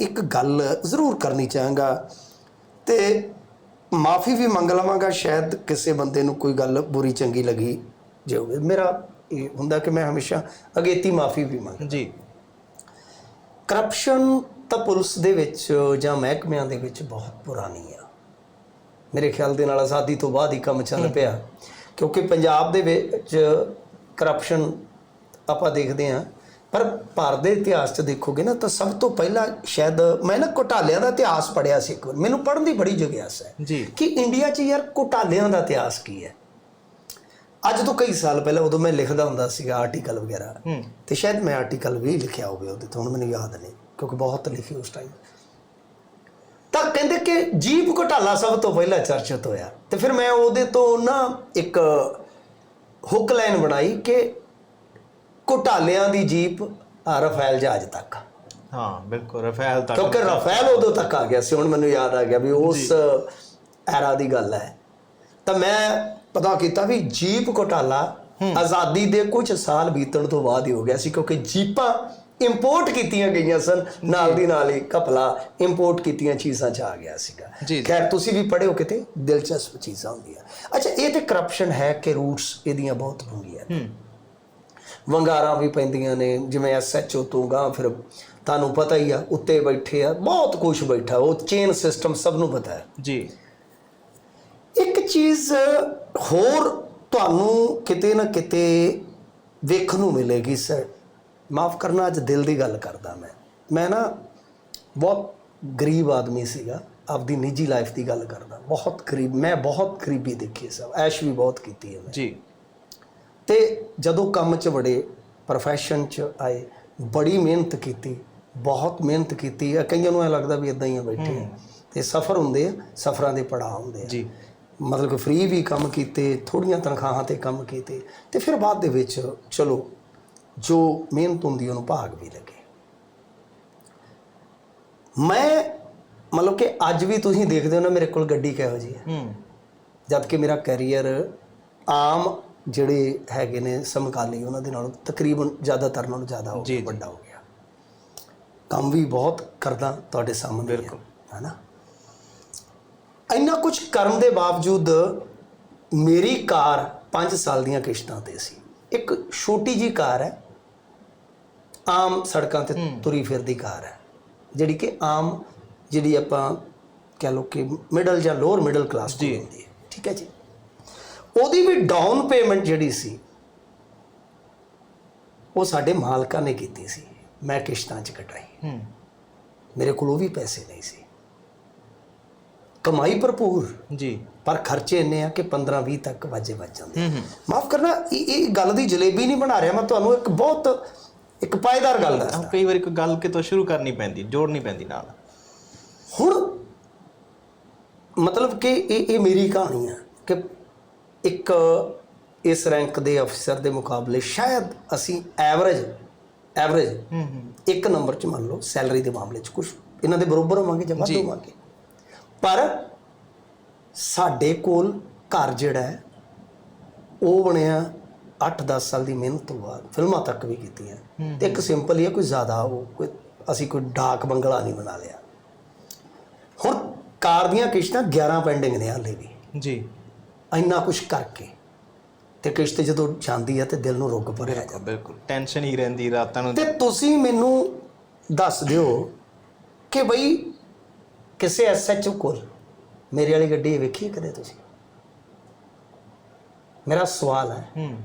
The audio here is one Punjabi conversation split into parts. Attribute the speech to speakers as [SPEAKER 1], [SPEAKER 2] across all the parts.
[SPEAKER 1] ਇੱਕ ਗੱਲ ਜ਼ਰੂਰ ਕਰਨੀ ਚਾਹਾਂਗਾ ਤੇ ਮਾਫੀ ਵੀ ਮੰਗ ਲਵਾਂਗਾ ਸ਼ਾਇਦ ਕਿਸੇ ਬੰਦੇ ਨੂੰ ਕੋਈ ਗੱਲ ਬੁਰੀ ਚੰਗੀ ਲੱਗੀ ਜੇ ਹੋਵੇ ਮੇਰਾ ਇਹ ਹੁੰਦਾ ਕਿ ਮੈਂ ਹਮੇਸ਼ਾ ਅਗੇਤੀ ਮਾਫੀ ਵੀ ਮੰਗ
[SPEAKER 2] ਜੀ।
[SPEAKER 1] ਕਰਪਸ਼ਨ ਤਾਂ ਪੁਲਿਸ ਦੇ ਵਿੱਚ ਜਾਂ ਮਹਿਕਮਿਆਂ ਦੇ ਵਿੱਚ ਬਹੁਤ ਪੁਰਾਣੀ ਆ। ਮੇਰੇ ਖਿਆਲ ਦੇ ਨਾਲ ਆਜ਼ਾਦੀ ਤੋਂ ਬਾਅਦ ਹੀ ਕੰਮ ਚੱਲ ਪਿਆ। ਕਿਉਂਕਿ ਪੰਜਾਬ ਦੇ ਵਿੱਚ ਕਰਪਸ਼ਨ ਆਪਾਂ ਦੇਖਦੇ ਆ ਪਰ ਭਾਰਤ ਦੇ ਇਤਿਹਾਸ 'ਚ ਦੇਖੋਗੇ ਨਾ ਤਾਂ ਸਭ ਤੋਂ ਪਹਿਲਾਂ ਸ਼ਾਇਦ ਮੈਂ ਨਾ ਘੁਟਾਲਿਆਂ ਦਾ ਇਤਿਹਾਸ ਪੜਿਆ ਸੀ ਇੱਕ ਵਾਰ। ਮੈਨੂੰ ਪੜ੍ਹਨ ਦੀ ਬੜੀ ਜਗਿਆਸਾ ਹੈ ਕਿ ਇੰਡੀਆ 'ਚ ਯਾਰ ਘੁਟਾਲਿਆਂ ਦਾ ਇਤਿਹਾਸ ਕੀ ਹੈ? ਅੱਜ ਤੋਂ ਕਈ ਸਾਲ ਪਹਿਲਾਂ ਉਦੋਂ ਮੈਂ ਲਿਖਦਾ ਹੁੰਦਾ ਸੀਗਾ ਆਰਟੀਕਲ ਵਗੈਰਾ। ਤੇ ਸ਼ਾਇਦ ਮੈਂ ਆਰਟੀਕਲ ਵੀ ਲਿਖਿਆ ਹੋਵੇ ਉਹਦੇ ਤੋਂ ਹੁਣ ਮੈਨੂੰ ਯਾਦ ਨਹੀਂ ਕਿਉਂਕਿ ਬਹੁਤ ਲਿਖੀ ਉਸ ਟਾਈਮ ਤਾਂ ਕਹਿੰਦੇ ਕਿ ਜੀਪ ਘੁਟਾਲਾ ਸਭ ਤੋਂ ਪਹਿਲਾਂ ਚਰਚਿਤ ਹੋਇਆ। ਤੇ ਫਿਰ ਮੈਂ ਉਹਦੇ ਤੋਂ ਨਾ ਇੱਕ ਹੁੱਕ ਲਾਈਨ ਬਣਾਈ ਕਿ ਘੁਟਾਲਿਆਂ ਦੀ ਜੀਪ ਆ ਰਫੈਲ ਜਹਾਜ਼ ਤੱਕ।
[SPEAKER 2] ਹਾਂ ਬਿਲਕੁਲ ਰਫੈਲ ਤੱਕ।
[SPEAKER 1] ਕਿਉਂਕਿ ਰਫੈਲ ਉਦੋਂ ਤੱਕ ਆ ਗਿਆ ਸੀ ਹੁਣ ਮੈਨੂੰ ਯਾਦ ਆ ਗਿਆ ਵੀ ਉਸ ਐਰਾ ਦੀ ਗੱਲ ਹੈ। ਤਾਂ ਮੈਂ ਪਤਾ ਕੀਤਾ ਵੀ ਜੀਪ ਘੁਟਾਲਾ ਆਜ਼ਾਦੀ ਦੇ ਕੁਝ ਸਾਲ ਬੀਤਣ ਤੋਂ ਬਾਅਦ ਹੀ ਹੋ ਗਿਆ ਸੀ ਕਿਉਂਕਿ ਜੀਪਾਂ ਇੰਪੋਰਟ ਕੀਤੀਆਂ ਗਈਆਂ ਸਨ ਨਾਲ ਦੀ ਨਾਲ ਹੀ ਕਪਲਾ ਇੰਪੋਰਟ ਕੀਤੀਆਂ ਚੀਜ਼ਾਂ ਚ ਆ ਗਿਆ ਸੀਗਾ।
[SPEAKER 2] ਜੀ।
[SPEAKER 1] ਖੈਰ ਤੁਸੀਂ ਵੀ ਪੜ੍ਹੇ ਹੋ ਕਿਤੇ? ਦਿਲਚਸਪ ਚੀਜ਼ਾਂ ਹੁੰਦੀਆਂ। ਅੱਛਾ ਇਹ ਤੇ ਕਰਪਸ਼ਨ ਹੈ ਕਿ ਰੂਟਸ ਇਹਦੀਆਂ ਬਹੁਤ ਡੂੰਘੀਆਂ ਨੇ।
[SPEAKER 2] ਹੂੰ।
[SPEAKER 1] ਵੰਗਾਰਾਂ ਵੀ ਪੈਂਦੀਆਂ ਨੇ ਜਿਵੇਂ ਐਸਐਚਓ ਤੋਂ ਗਾਂ ਫਿਰ ਤੁਹਾਨੂੰ ਪਤਾ ਹੀ ਆ ਉੱਤੇ ਬੈਠੇ ਆ ਬਹੁਤ ਕੁਝ ਬੈਠਾ ਉਹ ਚੇਨ ਸਿਸਟਮ ਸਭ ਨੂੰ ਪਤਾ ਹੈ।
[SPEAKER 2] ਜੀ।
[SPEAKER 1] ਇੱਕ ਚੀਜ਼ ਹੋਰ ਤੁਹਾਨੂੰ ਕਿਤੇ ਨਾ ਕਿਤੇ ਵੇਖਣ ਨੂੰ ਮਿਲੇਗੀ ਸਰ ਮਾਫ ਕਰਨਾ ਅੱਜ ਦਿਲ ਦੀ ਗੱਲ ਕਰਦਾ ਮੈਂ। ਮੈਂ ਨਾ ਬਹੁਤ ਗਰੀਬ ਆਦਮੀ ਸੀਗਾ ਆਪਦੀ ਨਿੱਜੀ ਲਾਈਫ ਦੀ ਗੱਲ ਕਰਦਾ। ਬਹੁਤ ਗਰੀਬ ਮੈਂ ਬਹੁਤ ਗਰੀਬੀ ਦੇਖੀ ਸਭ ਐਸ਼ ਵੀ ਬਹੁਤ ਕੀਤੀ ਹੈ ਮੈਂ।
[SPEAKER 2] ਜੀ।
[SPEAKER 1] ਤੇ ਜਦੋਂ ਕੰਮ 'ਚ ਵੜੇ ਪ੍ਰੋਫੈਸ਼ਨ 'ਚ ਆਏ ਬੜੀ ਮਿਹਨਤ ਕੀਤੀ ਬਹੁਤ ਮਿਹਨਤ ਕੀਤੀ। ਆ ਕਈਆਂ ਨੂੰ ਐ ਲੱਗਦਾ ਵੀ ਇਦਾਂ ਹੀ ਆ ਬੈਠੇ ਆ। ਤੇ ਸਫਰ ਹੁੰਦੇ ਆ ਸਫਰਾਂ ਦੇ ਪੜਾਅ ਹੁੰਦੇ ਆ।
[SPEAKER 2] ਜੀ।
[SPEAKER 1] ਮਤਲਬ ਕਿ ਫ੍ਰੀ ਵੀ ਕੰਮ ਕੀਤੇ ਥੋੜੀਆਂ ਤਨਖਾਹਾਂ ਤੇ ਕੰਮ ਕੀਤੇ। ਤੇ ਫਿਰ ਬਾਅਦ ਦੇ ਵਿੱਚ ਚਲੋ ਜੋ ਮਿਹਨਤ ਹੁੰਦੀ ਉਹਨੂੰ ਭਾਗ ਵੀ ਲੱਗੇ। ਮੈਂ ਮਤਲਬ ਕਿ ਅੱਜ ਵੀ ਤੁਸੀਂ ਦੇਖਦੇ ਹੋ ਨਾ ਮੇਰੇ ਕੋਲ ਗੱਡੀ ਕਿਹੋ ਜੀ ਹੈ
[SPEAKER 2] ਹੂੰ।
[SPEAKER 1] ਜਦ ਕਿ ਮੇਰਾ ਕੈਰੀਅਰ ਆਮ ਜਿਹੜੇ ਹੈਗੇ ਨੇ ਸਮਕਾਲੀ ਉਹਨਾਂ ਦੇ ਨਾਲੋਂ ਤਕਰੀਬਨ ਜ਼ਿਆਦਾਤਰ ਨਾਲੋਂ ਜ਼ਿਆਦਾ ਹੋ
[SPEAKER 2] ਜੀ।
[SPEAKER 1] ਵੱਡਾ ਹੋ ਗਿਆ ਕੰਮ ਵੀ ਬਹੁਤ ਕਰਦਾ ਤੁਹਾਡੇ ਸਾਹਮਣੇ
[SPEAKER 2] ਬਿਲਕੁਲ।
[SPEAKER 1] ਹੈ ਨਾ ਇੰਨਾ ਕੁਝ ਕਰਨ ਦੇ ਬਾਵਜੂਦ ਮੇਰੀ ਕਾਰ 5 ਸਾਲ ਦੀਆਂ ਕਿਸ਼ਤਾਂ ਤੇ ਸੀ ਇੱਕ ਛੋਟੀ ਜੀ ਕਾਰ ਹੈ ਆਮ ਸੜਕਾਂ ਤੇ ਤੁਰੀ ਫਿਰਦੀ ਕਾਰ ਹੈ ਜਿਹੜੀ ਕਿ ਆਮ ਜਿਹੜੀ ਆਪਾਂ ਕਹਿ ਲਓ ਕਿ ਮਿਡਲ ਜਾਂ ਲੋਅਰ ਮਿਡਲ ਕਲਾਸ ਦੀ। ਹੁੰਦੀ ਹੈ ਠੀਕ ਹੈ ਜੀ ਉਹਦੀ ਵੀ ਡਾਊਨ ਪੇਮੈਂਟ ਜਿਹੜੀ ਸੀ ਉਹ ਸਾਡੇ ਮਾਲਕਾਂ ਨੇ ਕੀਤੀ ਸੀ। ਮੈਂ ਕਿਸ਼ਤਾਂ 'ਚ ਕਟਾਈ।
[SPEAKER 2] ਹੂੰ।
[SPEAKER 1] ਮੇਰੇ ਕੋਲ ਉਹ ਵੀ ਪੈਸੇ ਨਹੀਂ ਸੀ। ਕਮਾਈ ਭਰਪੂਰ।
[SPEAKER 2] ਜੀ।
[SPEAKER 1] ਪਰ ਖਰਚੇ ਇੰਨੇ ਆ ਕਿ 15 20 ਤੱਕ ਵਾਜੇ ਵੱਜ ਜਾਂਦੇ ਮਾਫ ਕਰਨਾ ਇਹ ਗੱਲ ਦੀ ਜਲੇਬੀ ਨਹੀਂ ਬਣਾ ਰਿਹਾ। ਮੈਂ ਤੁਹਾਨੂੰ ਇੱਕ ਬਹੁਤ ਇੱਕ ਪਾਇਦਾਰ ਗੱਲ ਦੱਸਦਾ।
[SPEAKER 2] ਕਈ ਵਾਰ ਇੱਕ ਗੱਲ ਕਿਤੋਂ ਸ਼ੁਰੂ ਕਰਨੀ ਪੈਂਦੀ ਜੋੜਨੀ ਪੈਂਦੀ ਨਾਲ।
[SPEAKER 1] ਹੁਣ ਮਤਲਬ ਕਿ ਇਹ ਇਹ ਮੇਰੀ ਕਹਾਣੀ ਆ ਕਿ ਇੱਕ ਇਸ ਰੈਂਕ ਦੇ ਅਫਸਰ ਦੇ ਮੁਕਾਬਲੇ ਸ਼ਾਇਦ ਅਸੀਂ ਐਵਰੇਜ ਐਵਰੇਜ
[SPEAKER 2] ਹੂੰ ਹੂੰ।
[SPEAKER 1] ਇੱਕ ਨੰਬਰ 'ਚ ਮੰਨ ਲਓ ਸੈਲਰੀ ਦੇ ਮਾਮਲੇ 'ਚ ਕੁਝ ਇਹਨਾਂ ਦੇ ਬਰੋਬਰ ਹੋਵਾਂਗੇ ਜਾਂ ਵੱਧ
[SPEAKER 2] ਜੀ।
[SPEAKER 1] ਹੋਵਾਂਗੇ। ਪਰ ਸਾਡੇ ਕੋਲ ਘਰ ਜਿਹੜਾ ਹੈ ਉਹ ਬਣਿਆ 8-10 ਸਾਲ ਦੀ ਮਿਹਨਤ ਤੋਂ ਬਾਅਦ ਫਿਲਮਾਂ ਤੱਕ ਵੀ ਕੀਤੀਆਂ। ਤੇ ਇੱਕ ਸਿੰਪਲ ਹੀ ਹੈ ਕੋਈ ਜ਼ਿਆਦਾ ਉਹ ਕੋਈ ਅਸੀਂ ਕੋਈ ਡਾਕ ਬੰਗਲਾ ਨਹੀਂ ਬਣਾ ਲਿਆ। ਹੁਣ ਕਾਰ ਦੀਆਂ ਕਿਸ਼ਤਾਂ 11 ਪੈਂਡਿੰਗ ਨੇ ਹਾਲੇ ਵੀ।
[SPEAKER 2] ਜੀ।
[SPEAKER 1] ਇੰਨਾ ਕੁਝ ਕਰਕੇ। ਤੇ ਕਿਸ਼ਤ ਜਦੋਂ ਜਾਂਦੀ ਹੈ ਤੇ ਦਿਲ ਨੂੰ ਰੁੱਗ ਭਰਿਆ ਜਾਂਦਾ।
[SPEAKER 2] ਬਿਲਕੁਲ। ਟੈਨਸ਼ਨ ਹੀ ਰਹਿੰਦੀ ਰਾਤਾਂ ਨੂੰ।
[SPEAKER 1] ਤੇ ਤੁਸੀਂ ਮੈਨੂੰ ਦੱਸ ਦਿਓ ਕਿ ਬਈ ਕਿਸੇ ਐਸਐਚਓ ਕੋਲ ਮੇਰੇ ਵਾਲੀ ਗੱਡੀ ਵੇਖੀ ਕਦੇ ਤੁਸੀਂ? ਮੇਰਾ ਸਵਾਲ ਹੈ।
[SPEAKER 2] ਹੂੰ।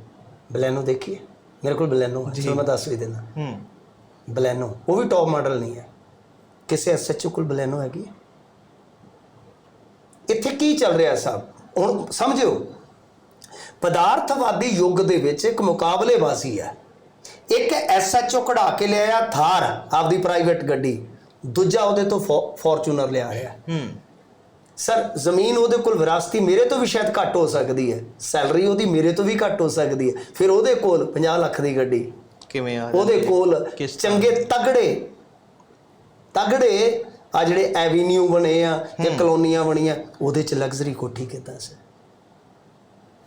[SPEAKER 1] ਬਲੈਨੋ ਦੇਖੀ ਹੈ? ਮੇਰੇ ਕੋਲ ਬਲੈਨੋ ਹੈ। ਚਲੋ ਮੈਂ ਦੱਸ ਵੀ ਦਿੰਦਾ।
[SPEAKER 2] ਹੂੰ।
[SPEAKER 1] ਬਲੈਨੋ ਉਹ ਵੀ ਟੌਪ ਮਾਡਲ ਨਹੀਂ ਹੈ। ਕਿਸੇ ਐਸਐਚਓ ਕੋਲ ਬਲੈਨੋ ਹੈਗੀ ਹੈ? ਇੱਥੇ ਕੀ ਚੱਲ ਰਿਹਾ ਸਾਹਿਬ ਹੁਣ ਸਮਝਿਓ ਪਦਾਰਥਵਾਦੀ ਯੁੱਗ ਦੇ ਵਿੱਚ ਇੱਕ ਮੁਕਾਬਲੇਬਾਜ਼ੀ ਹੈ। ਇੱਕ ਐਸਐਚਓ ਕਢਾ ਕੇ ਲਿਆਇਆ ਥਾਰ ਆਪਦੀ ਪ੍ਰਾਈਵੇਟ ਗੱਡੀ ਦੂਜਾ ਉਹਦੇ ਤੋਂ ਫੋਰਚੂਨਰ ਲਿਆ ਰਿਹਾ।
[SPEAKER 2] ਹੂੰ।
[SPEAKER 1] ਸਰ ਜ਼ਮੀਨ ਉਹਦੇ ਕੋਲ ਵਿਰਾਸਤੀ ਮੇਰੇ ਤੋਂ ਵੀ ਸ਼ਾਇਦ ਘੱਟ ਹੋ ਸਕਦੀ ਹੈ। ਸੈਲਰੀ ਉਹਦੀ ਮੇਰੇ ਤੋਂ ਵੀ ਘੱਟ ਹੋ ਸਕਦੀ ਹੈ। ਫਿਰ ਉਹਦੇ ਕੋਲ 50 ਲੱਖ ਦੀ ਗੱਡੀ।
[SPEAKER 2] ਕਿਵੇਂ ਆ
[SPEAKER 1] ਉਹਦੇ? ਕੋਲ? ਚੰਗੇ ਤਗੜੇ ਤਗੜੇ ਆ ਜਿਹੜੇ ਐਵੀਨਿਊ ਬਣੇ ਆ ਜਾਂ ਕਲੋਨੀਆਂ ਬਣੀਆਂ ਉਹਦੇ ਚ ਲਗਜ਼ਰੀ ਕੋਠੀ ਕਿੱਦਾਂ ਸੀ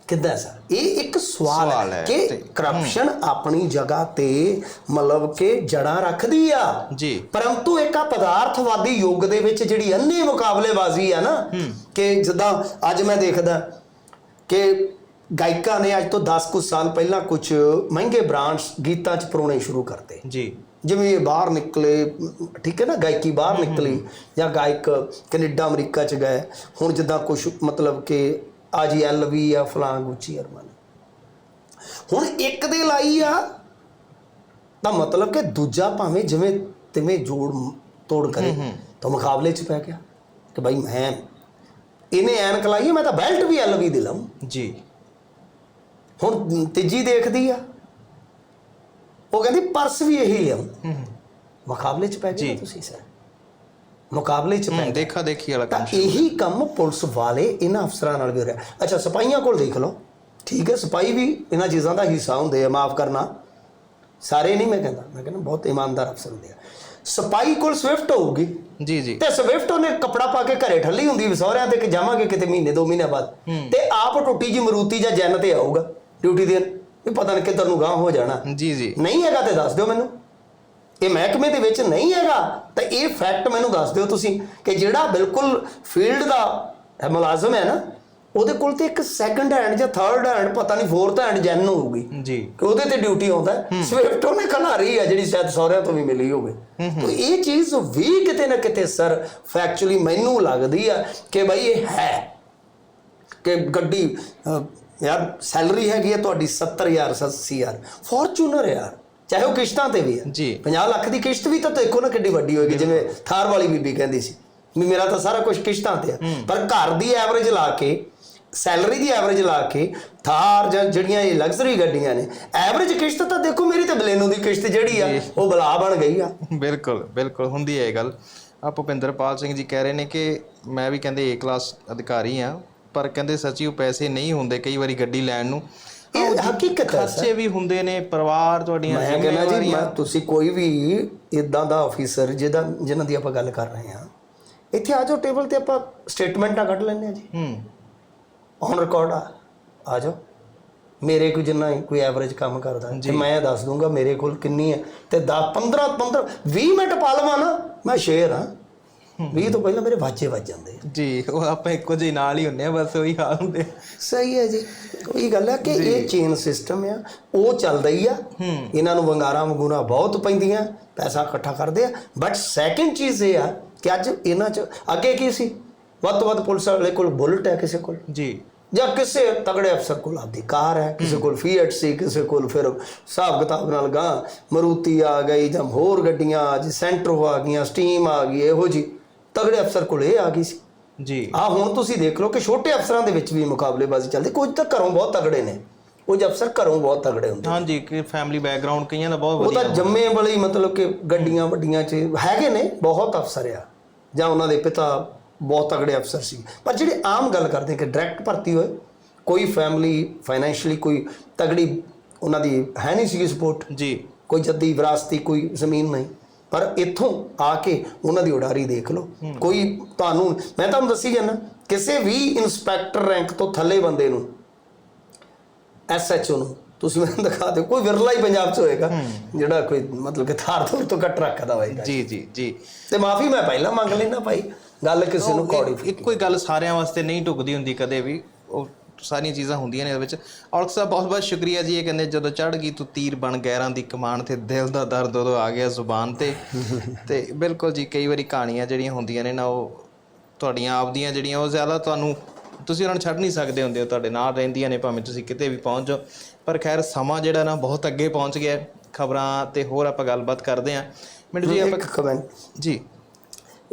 [SPEAKER 1] ਕਿੱਦਾਂ ਸਰ? ਇਹ ਇੱਕ ਸਵਾਲ ਹੈ ਕਿ ਕਰਪਸ਼ਨ ਆਪਣੀ ਜਗ੍ਹਾ ਤੇ ਮਤਲਬ ਕਿ ਜੜਾਂ ਰੱਖਦੀ ਆ।
[SPEAKER 2] ਜੀ।
[SPEAKER 1] ਪਰੰਤੂ ਇੱਕ ਆ ਪਦਾਰਥਵਾਦੀ ਯੁੱਗ ਦੇ ਵਿੱਚ ਜਿਹੜੀ ਅੰਨੇ ਮੁਕਾਬਲੇਬਾਜ਼ੀ ਆ ਨਾ ਕਿ ਜਿੱਦਾਂ ਅੱਜ ਮੈਂ ਦੇਖਦਾ ਕਿ ਗਾਇਕਾਂ ਨੇ ਅੱਜ ਤੋਂ 10 ਕੁ ਸਾਲ ਪਹਿਲਾਂ ਕੁਝ ਮਹਿੰਗੇ ਬ੍ਰਾਂਡਸ ਗੀਤਾਂ 'ਚ ਪਰੋਣੇ ਸ਼ੁਰੂ ਕਰਤੇ।
[SPEAKER 2] ਜੀ।
[SPEAKER 1] ਜਿਵੇਂ ਇਹ ਬਾਹਰ ਨਿਕਲੇ ਠੀਕ ਹੈ ਨਾ ਗਾਇਕੀ ਬਾਹਰ ਨਿਕਲੀ ਜਾਂ ਗਾਇਕ ਕੈਨੇਡਾ ਅਮਰੀਕਾ 'ਚ ਗਏ ਹੁਣ ਜਿੱਦਾਂ ਕੁਝ ਮਤਲਬ ਕਿ ਆ ਜੀ ਐਲਵੀ ਆ ਫਲਾਂ ਗੁੱਚੀ ਅਰਮਾਨ। ਹੁਣ ਇੱਕ ਦੇ ਲਾਈ ਆ ਤਾਂ ਮਤਲਬ ਕਿ ਦੂਜਾ ਭਾਵੇਂ ਜਿਵੇਂ ਤਿਵੇਂ ਜੋੜ ਤੋੜ ਕਰੇ ਤਾਂ ਮੁਕਾਬਲੇ 'ਚ ਪੈ ਗਿਆ ਕਿ ਭਾਈ ਮੈਂ ਇਹਨੇ ਐਨਕ ਲਾਈ ਮੈਂ ਤਾਂ ਬੈਲਟ ਵੀ ਐਲਵੀ ਦੇ ਲਾਉਂ
[SPEAKER 2] ਜੀ।
[SPEAKER 1] ਹੁਣ ਤੀਜੀ ਦੇਖਦੀ ਆ। ਉਹ ਕਹਿੰਦੀ ਪਰਸ ਵੀ ਇਹੀ
[SPEAKER 2] ਹੂੰ
[SPEAKER 1] ਮੁਕਾਬਲੇ 'ਚ ਪੈ ਗਏ। ਤੁਸੀਂ ਸਰ ਮੁਕਾਬਲੇ 'ਚ ਪੈ
[SPEAKER 2] ਦੇਖਾ ਦੇਖੀ ਵਾਲਾ
[SPEAKER 1] ਤਾਂ
[SPEAKER 2] ਕੰਮ
[SPEAKER 1] ਇਹੀ ਕੰਮ ਪੁਲਿਸ ਵਾਲੇ ਇਹਨਾਂ ਅਫਸਰਾਂ ਨਾਲ ਵੀ ਹੋ ਰਿਹਾ। ਅੱਛਾ ਸਿਪਾਹੀਆਂ ਕੋਲ ਦੇਖ ਲਓ। ਠੀਕ ਹੈ ਸਿਪਾਹੀ ਵੀ ਇਹਨਾਂ ਚੀਜ਼ਾਂ ਦਾ ਹਿੱਸਾ ਹੁੰਦੇ ਆ ਮਾਫ ਕਰਨਾ। ਸਾਰੇ ਨਹੀਂ ਮੈਂ ਕਹਿੰਦਾ। ਮੈਂ ਕਹਿੰਦਾ ਬਹੁਤ ਇਮਾਨਦਾਰ ਅਫਸਰ ਹੁੰਦੇ ਆ। ਸਿਪਾਹੀ ਕੋਲ ਸਵਿਫਟ ਹੋਊਗੀ।
[SPEAKER 2] ਜੀ ਜੀ।
[SPEAKER 1] ਤੇ ਸਵਿਫਟ ਉਹਨੇ ਕਪੜਾ ਪਾ ਕੇ ਘਰੇ ਠੱਲੀ ਹੁੰਦੀ ਵੀ ਸਹੁਰਿਆਂ ਤੇ ਕਿ ਜਾਵਾਂਗੇ ਕਿਤੇ ਮਹੀਨੇ ਦੋ ਮਹੀਨੇ ਬਾਅਦ। ਤੇ ਆਪ ਟੁੱਟੀ ਜੀ ਮਰੂਤੀ ਜਾਂ ਜੈਨ ਤੇ ਆਊਗਾ ਡਿਊਟੀ ਦੇਣ। ਵੀ ਪਤਾ ਨਹੀਂ ਕਿੱਧਰ ਨੂੰ ਗਾਂ ਹੋ ਜਾਣਾ।
[SPEAKER 2] ਜੀ ਜੀ।
[SPEAKER 1] ਨਹੀਂ ਹੈਗਾ ਤੇ ਦੱਸ ਦਿਓ ਮੈਨੂੰ। ਇਹ ਮਹਿਕਮੇ ਦੇ ਵਿੱਚ ਨਹੀਂ ਹੈਗਾ ਤਾਂ ਇਹ ਫੈਕਟ ਮੈਨੂੰ ਦੱਸ ਦਿਓ ਤੁਸੀਂ ਕਿ ਜਿਹੜਾ ਬਿਲਕੁਲ ਫੀਲਡ ਦਾ ਹੈ ਮੁਲਾਜ਼ਮ ਹੈ ਨਾ ਉਹਦੇ ਕੋਲ ਤੇ ਇੱਕ ਸੈਕੰਡ ਹੈਂਡ ਜਾਂ ਥਰਡ ਹੈਂਡ ਪਤਾ ਨਹੀਂ ਫੋਰਥ ਹੈਂਡ ਜੈਨ ਹੋਊਗੀ।
[SPEAKER 2] ਜੀ।
[SPEAKER 1] ਕਿ ਉਹਦੇ ਤੇ ਡਿਊਟੀ ਆਉਂਦਾ ਸਵਿਫਟ ਉਹਨੇ ਖਲਾਰੀ ਆ ਜਿਹੜੀ ਸ਼ਾਇਦ ਸਹੁਰਿਆਂ ਤੋਂ ਵੀ ਮਿਲੀ ਹੋਵੇ। ਤਾਂ ਇਹ ਚੀਜ਼ ਵੀ ਕਿਤੇ ਨਾ ਕਿਤੇ ਸਰ ਫੈਕਚੁਅਲੀ ਮੈਨੂੰ ਲੱਗਦੀ ਆ ਕਿ ਬਈ ਇਹ ਹੈ। ਕਿ ਗੱਡੀ ਯਾਰ ਸੈਲਰੀ ਹੈਗੀ ਹੈ ਤੁਹਾਡੀ 70000 80000 ਫੋਰਚੂਨਰ ਯਾਰ। ਚਾਹੇ ਉਹ ਕਿਸ਼ਤਾਂ ਤੇ ਵੀ ਹੈ
[SPEAKER 2] ਜੀ।
[SPEAKER 1] 50 ਲੱਖ ਦੀ ਕਿਸ਼ਤ ਵੀ ਤਾਂ ਦੇਖੋ ਨਾ ਕਿੱਡੀ ਵੱਡੀ ਹੋਏਗੀ ਜਿਵੇਂ ਥਾਰ ਵਾਲੀ ਬੀਬੀ ਕਹਿੰਦੀ ਸੀ ਵੀ ਮੇਰਾ ਤਾਂ ਸਾਰਾ ਕੁਝ ਕਿਸ਼ਤਾਂ ਤੇ ਆ। ਪਰ ਘਰ ਦੀ ਐਵਰੇਜ ਲਾ ਕੇ ਸੈਲਰੀ ਦੀ ਐਵਰੇਜ ਲਾ ਕੇ ਥਾਰ ਜਾਂ ਜਿਹੜੀਆਂ ਇਹ ਲਗਜ਼ਰੀ ਗੱਡੀਆਂ ਨੇ ਐਵਰੇਜ ਕਿਸ਼ਤ ਤਾਂ ਦੇਖੋ ਮੇਰੀ ਤਾਂ ਬਲੇਨੋ ਦੀ ਕਿਸ਼ਤ ਜਿਹੜੀ ਆ ਉਹ ਬਲਾ ਬਣ ਗਈ ਆ।
[SPEAKER 2] ਬਿਲਕੁਲ ਬਿਲਕੁਲ ਹੁੰਦੀ ਹੈ ਇਹ ਗੱਲ। ਆ ਭੁਪਿੰਦਰਪਾਲ ਸਿੰਘ ਜੀ ਕਹਿ ਰਹੇ ਨੇ ਕਿ ਮੈਂ ਵੀ ਕਹਿੰਦੇ ਏ ਕਲਾਸ ਅਧਿਕਾਰੀ ਆ ਪਰ ਕਹਿੰਦੇ ਸੱਚੀ ਉਹ ਪੈਸੇ ਨਹੀਂ ਹੁੰਦੇ ਕਈ ਵਾਰੀ ਗੱਡੀ ਲੈਣ ਨੂੰ।
[SPEAKER 1] ਇਹ ਹਕੀਕਤ ਹੈ
[SPEAKER 2] ਖਰਚੇ ਵੀ ਹੁੰਦੇ ਨੇ ਪਰਿਵਾਰ ਤੁਹਾਡੀਆਂ
[SPEAKER 1] ਮੈਂ ਕਹਿੰਦਾ ਜੀ ਮੈਂ ਤੁਸੀਂ ਕੋਈ ਵੀ ਇਦਾਂ ਦਾ ਆਫੀਸਰ ਜਿਹਦਾ ਜਿਨ੍ਹਾਂ ਦੀ ਆਪਾਂ ਗੱਲ ਕਰ ਰਹੇ ਹਾਂ ਇੱਥੇ ਆ ਜਾਓ ਟੇਬਲ ਤੇ ਆਪਾਂ ਸਟੇਟਮੈਂਟਾਂ ਕੱਢ ਲੈਂਦੇ ਆ ਜੀ।
[SPEAKER 2] ਹੂੰ।
[SPEAKER 1] ਔਨ ਰਿਕਾਰਡ ਆ। ਆ ਜਾਓ। ਮੇਰੇ ਕੋਈ ਜਿੰਨਾ ਕੋਈ ਐਵਰੇਜ ਕੰਮ ਕਰਦਾ ਤੇ ਮੈਂ ਦੱਸ ਦੂੰਗਾ ਮੇਰੇ ਕੋਲ ਕਿੰਨੀ ਹੈ। ਤੇ 10 15 15 20 ਮਿੰਟ ਪਾ ਲਵਾਂ ਨਾ ਮੈਂ ਸ਼ੇਰ ਹਾਂ। 20 ਤੋਂ ਪਹਿਲਾਂ ਮੇਰੇ ਵਾਜੇ ਵੱਜ ਜਾਂਦੇ ਆ।
[SPEAKER 2] ਜੀ ਉਹ ਆਪਾਂ ਇੱਕੋ ਜਿਹੇ ਨਾਲ ਹੀ ਹੁੰਨੇ ਆ ਬਸ ਉਹੀ ਹਾਲ ਹੁੰਦੇ।
[SPEAKER 1] ਸਹੀ ਹੈ ਜੀ। ਉਹੀ ਗੱਲ ਹੈ ਕਿ ਇਹ ਚੇਨ ਸਿਸਟਮ ਆ ਉਹ ਚੱਲਦਾ ਹੀ ਆ। ਇਹਨਾਂ ਨੂੰ ਵੰਗਾਰਾਂ ਵਗੂਰਾ ਬਹੁਤ ਪੈਂਦੀਆਂ ਪੈਸਾ ਇਕੱਠਾ ਕਰਦੇ ਆ। ਬਟ ਸੈਕੰਡ ਚੀਜ਼ ਇਹ ਆ ਕਿ ਅੱਜ ਇਹਨਾਂ ਚ ਅੱਗੇ ਕੀ ਸੀ? ਵੱਧ ਤੋਂ ਵੱਧ ਪੁਲਿਸ ਵਾਲੇ ਕੋਲ ਬੁਲਟ ਹੈ ਕਿਸੇ ਕੋਲ?
[SPEAKER 2] ਜੀ।
[SPEAKER 1] ਜਾਂ ਕਿਸੇ ਤਗੜੇ ਅਫਸਰ ਕੋਲ? ਆਪਦੀ ਕਾਰ ਹੈ ਕਿਸੇ ਕੋਲ ਫੀਐਟ ਸੀ ਕਿਸੇ ਕੋਲ ਫਿਰ ਹਿਸਾਬ ਕਿਤਾਬ ਨਾਲ ਗਾ ਮਰੂਤੀ ਆ ਗਈ ਜਾਂ ਹੋਰ ਗੱਡੀਆਂ ਅੱਜ ਸੈਂਟਰੋ ਆ ਗਈਆਂ ਸਟੀਮ ਆ ਗਈ ਇਹੋ ਜੀ ਤਗੜੇ ਅਫਸਰ ਕੋਲ ਇਹ ਆ ਗਈ ਸੀ।
[SPEAKER 2] ਜੀ।
[SPEAKER 1] ਆ ਹੁਣ ਤੁਸੀਂ ਦੇਖ ਲਓ ਕਿ ਛੋਟੇ ਅਫਸਰਾਂ ਦੇ ਵਿੱਚ ਵੀ ਮੁਕਾਬਲੇਬਾਜ਼ੀ ਚੱਲਦੀ। ਕੁਝ ਤਾਂ ਘਰੋਂ ਬਹੁਤ ਤਗੜੇ ਨੇ। ਕੁਝ ਅਫਸਰ ਘਰੋਂ ਬਹੁਤ ਤਗੜੇ ਹੁੰਦੇ
[SPEAKER 2] ਹਾਂਜੀ ਕਿ ਫੈਮਿਲੀ ਬੈਕਗ੍ਰਾਉਂਡ ਕਈਆਂ ਦਾ ਬਹੁਤ
[SPEAKER 1] ਉਹ
[SPEAKER 2] ਵਧੀਆ
[SPEAKER 1] ਤਾਂ ਜੰਮੇ ਵਾਲੀ ਮਤਲਬ ਕਿ ਗੱਡੀਆਂ ਵੱਡੀਆਂ 'ਚ ਹੈਗੇ ਨੇ ਬਹੁਤ ਅਫਸਰ ਆ। ਜਾਂ ਉਹਨਾਂ ਦੇ ਪਿਤਾ ਬਹੁਤ ਤਗੜੇ ਅਫਸਰ ਸੀ। ਪਰ ਜਿਹੜੇ ਆਮ ਗੱਲ ਕਰਦੇ ਕਿ ਡਾਇਰੈਕਟ ਭਰਤੀ ਹੋਏ ਕੋਈ ਫੈਮਿਲੀ ਫਾਈਨੈਂਸ਼ੀਅਲੀ ਕੋਈ ਤਗੜੀ ਉਹਨਾਂ ਦੀ ਹੈ ਨਹੀਂ ਸੀ ਸਪੋਰਟ
[SPEAKER 2] ਜੀ।
[SPEAKER 1] ਕੋਈ ਜੱਦੀ ਵਿਰਾਸਤੀ ਕੋਈ ਜ਼ਮੀਨ ਨਹੀਂ। ਪਰ ਇੱਥੋਂ ਆ ਕੇ ਉਹਨਾਂ ਦੀ ਉਡਾਰੀ ਦੇਖ ਲਓ। ਕੋਈ ਤੁਹਾਨੂੰ ਮੈਂ ਤੁਹਾਨੂੰ ਦੱਸੀ ਜਾਂਦਾ ਕਿਸੇ ਵੀ ਇਨਸਪੈਕਟਰ ਰੈਂਕ ਤੋਂ ਥੱਲੇ ਬੰਦੇ ਨੂੰ ਐਸਐਚਓ ਨੂੰ ਤੁਸੀਂ ਮੈਨੂੰ ਦਿਖਾ ਦਿਓ ਕੋਈ ਵਿਰਲਾ ਹੀ ਪੰਜਾਬ 'ਚ ਹੋਏਗਾ ਜਿਹੜਾ ਕੋਈ ਮਤਲਬ ਕਿ ਥਾਰ ਥੋਰ ਤੋਂ ਕੱਟ ਰੱਖਦਾ ਹੋਏਗਾ।
[SPEAKER 2] ਜੀ ਜੀ ਜੀ।
[SPEAKER 1] ਤੇ ਮਾਫੀ ਮੈਂ ਪਹਿਲਾਂ ਮੰਗ ਲੈਣਾ ਭਾਈ ਗੱਲ ਕਿਸੇ ਨੂੰ ਕੌੜੀ
[SPEAKER 2] ਇੱਕੋ ਹੀ ਗੱਲ ਸਾਰਿਆਂ ਵਾਸਤੇ ਨਹੀਂ ਢੁਕਦੀ ਹੁੰਦੀ ਕਦੇ ਵੀ ਉਹ ਸਾਰੀਆਂ ਚੀਜ਼ਾਂ ਹੁੰਦੀਆਂ ਨੇ ਇਹਦੇ ਵਿੱਚ। ਔਲਖ ਸਾਹਿਬ ਬਹੁਤ ਬਹੁਤ ਸ਼ੁਕਰੀਆ ਜੀ ਇਹ ਕਹਿੰਦੇ ਜਦੋਂ ਚੜ ਗਈ ਤੂੰ ਤੀਰ ਬਣ ਗੈਰਾਂ ਦੀ ਕਮਾਨ ਤੇ ਦਿਲ ਦਾ ਦਰਦ ਉਦੋਂ ਆ ਗਿਆ ਜ਼ੁਬਾਨ ਤੇ। ਤੇ ਬਿਲਕੁਲ ਜੀ ਕਈ ਵਾਰੀ ਕਹਾਣੀਆਂ ਜਿਹੜੀਆਂ ਹੁੰਦੀਆਂ ਨੇ ਨਾ ਉਹ ਤੁਹਾਡੀਆਂ ਆਪਦੀਆਂ ਜਿਹੜੀਆਂ ਉਹ ਜ਼ਿਆਦਾ ਤੁਹਾਨੂੰ ਤੁਸੀਂ ਉਹਨਾਂ ਨੂੰ ਛੱਡ ਨਹੀਂ ਸਕਦੇ ਹੁੰਦੇ ਉਹ ਤੁਹਾਡੇ ਨਾਲ ਰਹਿੰਦੀਆਂ ਨੇ ਭਾਵੇਂ ਤੁਸੀਂ ਕਿਤੇ ਵੀ ਪਹੁੰਚ ਜਾਓ। ਪਰ ਖੈਰ ਸਮਾਂ ਜਿਹੜਾ ਨਾ ਬਹੁਤ ਅੱਗੇ ਪਹੁੰਚ ਗਿਆ ਖਬਰਾਂ ਤੇ ਹੋਰ ਆਪਾਂ ਗੱਲਬਾਤ ਕਰਦੇ ਆਂ ਮਿੰਟੂ ਜੀ ਆਪਾਂ
[SPEAKER 1] ਇੱਕ ਕਮੈਂਟ
[SPEAKER 2] ਜੀ।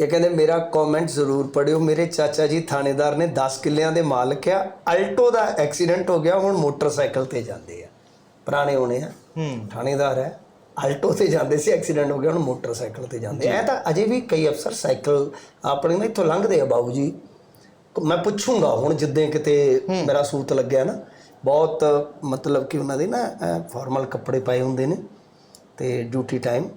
[SPEAKER 1] ਇਹ ਕਹਿੰਦੇ ਮੇਰਾ ਕਮੈਂਟ ਜ਼ਰੂਰ ਪੜਿਓ ਮੇਰੇ ਚਾਚਾ ਜੀ ਥਾਣੇਦਾਰ ਨੇ 10 ਕਿੱਲਿਆਂ ਦੇ ਮਾਲਕ ਆ। ਅਲਟੋ ਦਾ ਐਕਸੀਡੈਂਟ ਹੋ ਗਿਆ ਹੁਣ ਮੋਟਰਸਾਈਕਲ ਤੇ ਜਾਂਦੇ ਆ। ਪੁਰਾਣੇ ਹੋਣੇ ਆ। ਥਾਣੇਦਾਰ ਹੈ। ਅਲਟੋ ਤੇ ਜਾਂਦੇ ਸੀ ਐਕਸੀਡੈਂਟ ਹੋ ਗਿਆ ਹੁਣ ਮੋਟਰਸਾਈਕਲ ਤੇ ਜਾਂਦੇ ਐ ਤਾਂ ਅਜੇ ਵੀ ਕਈ ਅਫਸਰ ਸਾਈਕਲ ਆਪਣੇ ਨਾਲ ਇੱਥੋਂ ਲੰਘਦੇ ਆ ਬਾਬੂ ਜੀ। ਮੈਂ ਪੁੱਛੂੰਗਾ ਹੁਣ ਜਿੱਦਾਂ ਕਿਤੇ ਮੇਰਾ ਸੂਤ ਲੱਗਿਆ ਨਾ ਬਹੁਤ ਮਤਲਬ ਕਿ ਉਹਨਾਂ ਦੇ ਨਾ ਫਾਰਮਲ ਕੱਪੜੇ ਪਾਏ ਹੁੰਦੇ ਨੇ ਤੇ ਡਿਊਟੀ ਟਾਈਮ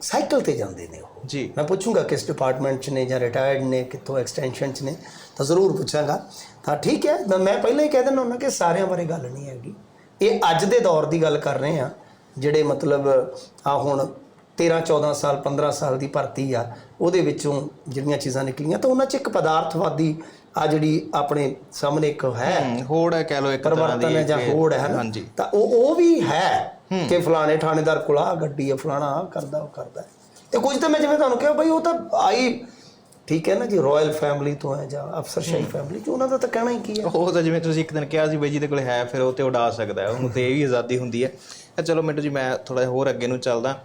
[SPEAKER 1] ਸਾਈਕਲ ਤੇ ਜਾਂਦੇ ਨੇ ਉਹ।
[SPEAKER 2] ਜੀ।
[SPEAKER 1] ਮੈਂ ਪੁੱਛੂੰਗਾ ਕਿਸ ਡਿਪਾਰਟਮੈਂਟ 'ਚ ਨੇ ਜਾਂ ਰਿਟਾਇਰਡ ਨੇ ਕਿੱਥੋਂ ਐਕਸਟੈਂਸ਼ਨ 'ਚ ਨੇ ਤਾਂ ਜ਼ਰੂਰ ਪੁੱਛਾਂਗਾ। ਤਾਂ ਠੀਕ ਹੈ ਮੈਂ ਪਹਿਲਾਂ ਹੀ ਕਹਿ ਦਿੰਦਾ ਹੁੰਦਾ ਕਿ ਸਾਰਿਆਂ ਬਾਰੇ ਗੱਲ ਨਹੀਂ ਹੈਗੀ। ਇਹ ਅੱਜ ਦੇ ਦੌਰ ਦੀ ਗੱਲ ਕਰ ਰਹੇ ਆ ਜਿਹੜੇ ਮਤਲਬ ਆ ਹੁਣ 13 14 ਸਾਲ 15 ਸਾਲ ਦੀ ਭਰਤੀ ਆ ਉਹਦੇ ਵਿੱਚੋਂ ਜਿਹੜੀਆਂ ਚੀਜ਼ਾਂ ਨਿਕਲੀਆਂ ਤਾਂ ਉਹਨਾਂ 'ਚ ਇੱਕ ਪਦਾਰਥਵਾਦੀ ਆ ਜਿਹੜੀ ਆਪਣੇ ਸਾਹਮਣੇ ਇੱਕ ਹੈ।
[SPEAKER 2] ਹੋੜ ਹੈ ਕਹਿ ਲੋ ਇੱਕ ਤਰ੍ਹਾਂ ਦੀ
[SPEAKER 1] ਜਾਂ ਹੋੜ ਹੈ ਨਾ
[SPEAKER 2] ਹਾਂਜੀ।
[SPEAKER 1] ਤਾਂ ਉਹ ਉਹ ਵੀ ਹੈ। ਕਿ ਫਲਾਣੇ ਥਾਣੇਦਾਰ ਕੋਲ ਆ ਗੱਡੀ ਹੈ ਫਲਾਣਾ ਆ ਕਰਦਾ ਉਹ ਕਰਦਾ ਤੇ ਕੁਝ ਤਾਂ ਮੈਂ ਜਿਵੇਂ ਤੁਹਾਨੂੰ ਕਿਹਾ ਬਈ ਉਹ ਤਾਂ ਆਈ ਠੀਕ ਹੈ ਨਾ ਜੀ ਰਾਇਲ ਫੈਮਿਲੀ ਤੋਂ ਹੈ ਜਾਂ ਅਫਸਰਸ਼ਾਹੀ ਫੈਮਿਲੀ ਚ ਉਹਨਾਂ ਦਾ ਤਾਂ ਕਹਿਣਾ ਹੀ ਕੀ ਹੈ?
[SPEAKER 2] ਉਹ ਤਾਂ ਜਿਵੇਂ ਤੁਸੀਂ ਇੱਕ ਦਿਨ ਕਿਹਾ ਸੀ ਬਈ ਜਿਹਦੇ ਕੋਲ ਹੈ ਫਿਰ ਉਹ ਤੇ ਉਡਾ ਸਕਦਾ ਉਹਨੂੰ ਤੇ ਇਹ ਵੀ ਆਜ਼ਾਦੀ ਹੁੰਦੀ ਹੈ। ਚਲੋ ਮਿੰਟੂ ਜੀ ਮੈਂ ਥੋੜਾ ਹੋਰ ਅੱਗੇ ਨੂੰ ਚੱਲਦਾ।